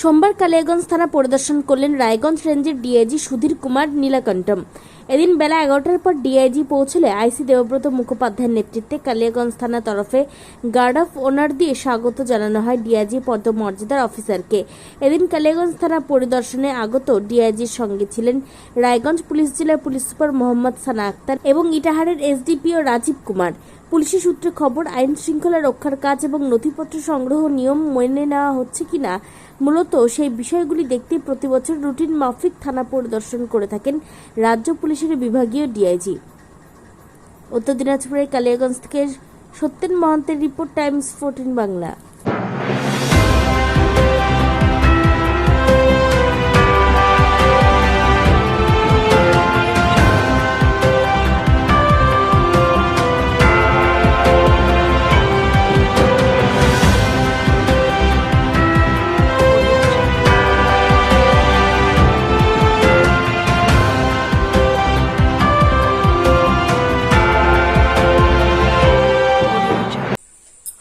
সোমবার কালিয়াগঞ্জ থানা পরিদর্শন করলেন রায়গঞ্জ রেঞ্জের ডিআইজি সুধীর কুমার নীলাকণ্ঠম। এদিন বেলা এগারোটার পর ডিআইজি পৌঁছলে আইসি দেবব্রত মুখোপাধ্যায়ের নেতৃত্বে কালিয়াগঞ্জ থানার তরফে গার্ড অফ অনার দিয়ে স্বাগত জানানো হয় ডিআইজি পদমর্যাদার অফিসারকে। এদিন কালিয়াগঞ্জ থানা পরিদর্শনে আগত ডিআইজির সঙ্গে ছিলেন রায়গঞ্জ পুলিশ জেলার পুলিশ সুপার মোহাম্মদ সানা আক্তার এবং ইটাহারের এসডিপিও রাজীব কুমার। পুলিশের সূত্রে খবর, আইন শৃঙ্খলা রক্ষার কাজ এবং নথিপত্র সংগ্রহ নিয়ম মেনে নেওয়া হচ্ছে কিনা মূলত সেই বিষয়গুলি দেখতে প্রতিবছর রুটিন মাফিক থানা পরিদর্শন করে থাকেন রাজ্য পুলিশের বিভাগীয় ডিআইজি। উত্তর দিনাজপুরের কালিয়াগঞ্জ থেকে সত্যেন মহন্তের রিপোর্ট, টাইমস ফোরটিন বাংলা।